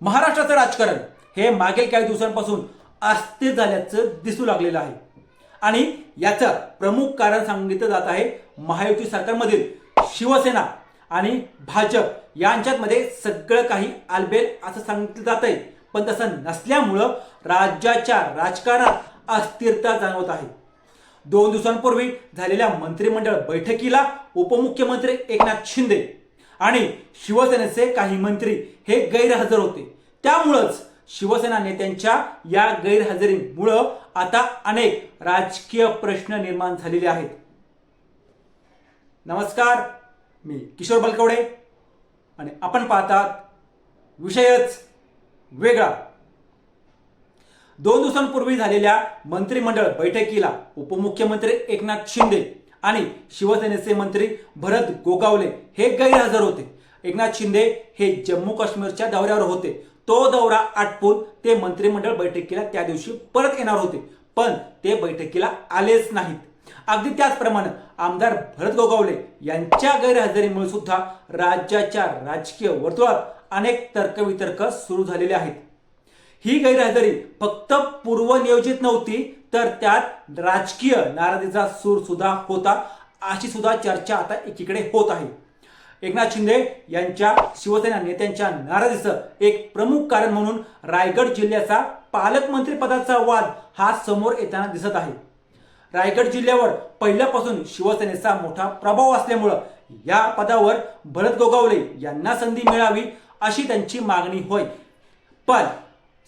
महाराष्ट्राचं राजकारण हे मागील काही दिवसांपासून अस्थिर झाल्याचं दिसू लागलेलं आहे. आणि याचं प्रमुख कारण सांगितलं जात आहे महायुती सरकारमधील शिवसेना आणि भाजप यांच्यामध्ये सगळं काही आलबेल असं सांगितलं जात आहे पण तसं नसल्यामुळं राज्याच्या राजकारणात अस्थिरता जाणवत आहे. दोन दिवसांपूर्वी झालेल्या मंत्रिमंडळ बैठकीला उपमुख्यमंत्री एकनाथ शिंदे आणि शिवसेनेचे काही मंत्री हे गैरहजर होते. त्यामुळंच शिवसेना नेत्यांच्या या गैरहजेरीमुळं आता अनेक राजकीय प्रश्न निर्माण झालेले आहेत. नमस्कार मी किशोर बलकवडे आणि आपण पाहतात विषयच वेगळा. दोन दिवसांपूर्वी झालेल्या मंत्रिमंडळ बैठकीला उपमुख्यमंत्री एकनाथ शिंदे आणि शिवसेनेचे मंत्री भरत गोगावले हे गैरहजर होते. एकनाथ शिंदे हे जम्मू काश्मीरच्या दौऱ्यावर होते. तो दौरा आटपून ते मंत्रिमंडळ बैठकीला त्या दिवशी परत येणार होते. पण ते बैठकीला आलेच नाहीत. अगदी त्याचप्रमाणे आमदार भरत गोगावले यांच्या गैरहजेरीमुळे सुद्धा राज्याच्या राजकीय वर्तुळात अनेक तर्कवितर्क सुरू झालेले आहेत. ही गैरहजेरी फक्त पूर्वनियोजित नव्हती तर त्यात राजकीय नाराजीचा सूर सुद्धा होता. अशी सुद्धा चर्चा आता एकीकडे होत आहे. एकनाथ शिंदे यांच्या शिवसेना नेत्यांच्या नाराजीचं एक प्रमुख कारण म्हणून रायगड जिल्ह्याचा पालकमंत्री पदाचा वाद हा समोर येताना दिसत आहे. रायगड जिल्ह्यावर पहिल्यापासून शिवसेनेचा मोठा प्रभाव असल्यामुळं या पदावर भरत गोगावले यांना संधी मिळावी अशी त्यांची मागणी होय. पण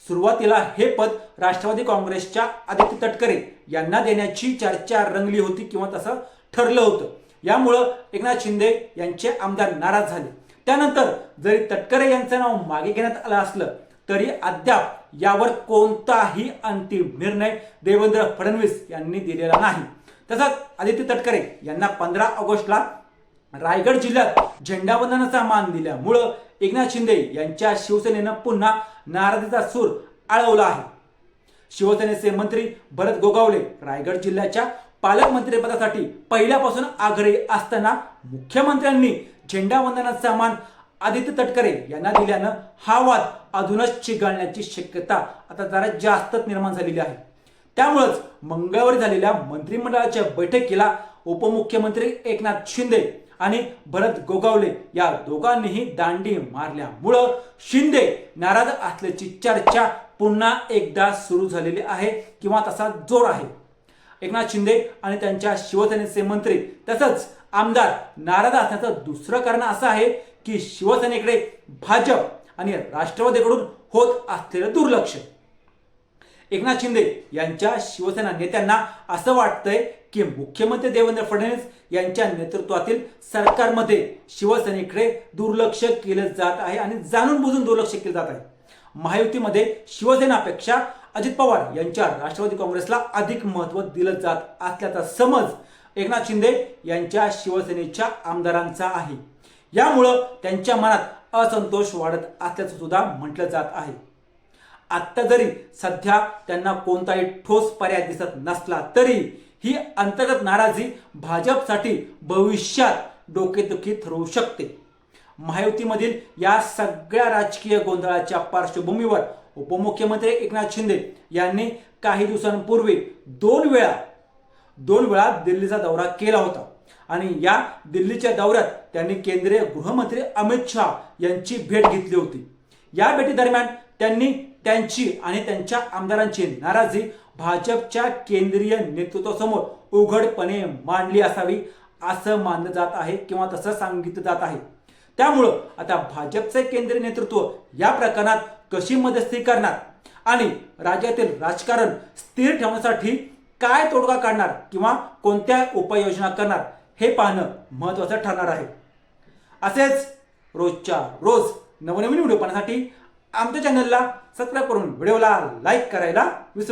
सुरुवातीला हे पद राष्ट्रवादी काँग्रेसच्या आदित्य तटकरे यांना देण्याची चर्चा रंगली होती किंवा तसं ठरलं होतं. यामुळं एकनाथ शिंदे यांचे आमदार नाराज झाले. त्यानंतर जरी तटकरे यांचं नाव मागे घेण्यात आलं असलं तरी अद्याप यावर कोणताही अंतिम निर्णय देवेंद्र फडणवीस यांनी दिलेला नाही. तसंच आदित्य तटकरे यांना पंधरा ऑगस्टला रायगड जिल्ह्यात झेंडावंदनाचा मान दिल्यामुळं एकनाथ शिंदे यांच्या शिवसेनेनं पुन्हा नाराजीचा सूर आळवला आहे. शिवसेनेचे मंत्री भरत गोगावले रायगड जिल्ह्याच्या पालकमंत्रीपदासाठी पहिल्यापासून आग्रही असताना मुख्यमंत्र्यांनी झेंडावंदनाचा मान आदित्य तटकरे यांना दिल्यानं हा वाद अजूनच चिघळण्याची शक्यता आता जरा जास्तच निर्माण झालेली आहे. त्यामुळंच मंगळवारी झालेल्या मंत्रिमंडळाच्या बैठकीला उपमुख्यमंत्री एकनाथ शिंदे आणि भरत गोगावले या दोघांनीही दांडी मारल्यामुळं शिंदे नाराज असल्याची चर्चा पुन्हा एकदा सुरू झालेली आहे किंवा तसा जोर आहे. एकनाथ शिंदे आणि त्यांच्या शिवसेनेचे मंत्री तसंच आमदार नाराज असण्याचं दुसरं कारण असं आहे की शिवसेनेकडे भाजप आणि राष्ट्रवादीकडून होत असलेलं दुर्लक्ष. एकनाथ शिंदे यांच्या शिवसेना नेत्यांना असं वाटतंय की मुख्यमंत्री देवेंद्र फडणवीस यांच्या नेतृत्वातील सरकारमध्ये शिवसेनेकडे दुर्लक्ष केलं जात आहे आणि जाणून बुजून दुर्लक्ष केलं जात आहे. महायुतीमध्ये शिवसेनापेक्षा अजित पवार यांच्या राष्ट्रवादी काँग्रेसला अधिक महत्त्व दिलं जात असल्याचा समज एकनाथ शिंदे यांच्या शिवसेनेच्या आमदारांचा आहे. यामुळं त्यांच्या मनात असंतोष वाढत असल्याचं सुद्धा म्हटलं जात आहे. आत्ता जरी सध्या त्यांना कोणताही ठोस पर्याय दिसत नसला तरी ही अंतर्गत नाराजी भाजपसाठी भविष्यात डोकेदुखी ठरवू शकते. महायुतीमधील या सगळ्या राजकीय गोंधळाच्या पार्श्वभूमीवर उपमुख्यमंत्री एकनाथ शिंदे यांनी काही दिवसांपूर्वी दोन वेळा दोन वेळा दिल्लीचा दौरा केला होता. आणि या दिल्लीच्या दौऱ्यात त्यांनी केंद्रीय गृहमंत्री अमित शहा यांची भेट घेतली होती. या भेटीदरम्यान त्यांनी त्यांची आणि त्यांच्या आमदारांची नाराजी भाजपच्या केंद्रीय नेतृत्वासमोर उघडपणे मांडली असावी असं मानलं जात आहे किंवा तसं सांगितलं जात आहे. त्यामुळं आता भाजपचे केंद्रीय नेतृत्व या प्रकरणात कशी मध्यस्थी करणार? आणि राज्यातील राजकारण स्थिर ठेवण्यासाठी काय तोडगा काढणार किंवा कोणत्या उपाययोजना करणार हे पाहणं महत्त्वाचं ठरणार आहे. असेच रोजच्या रोज नवनवीन व्हिडिओ पाहण्यासाठी आमच्या चॅनलला सबस्क्राईब करून व्हिडिओला लाईक करायला विसरू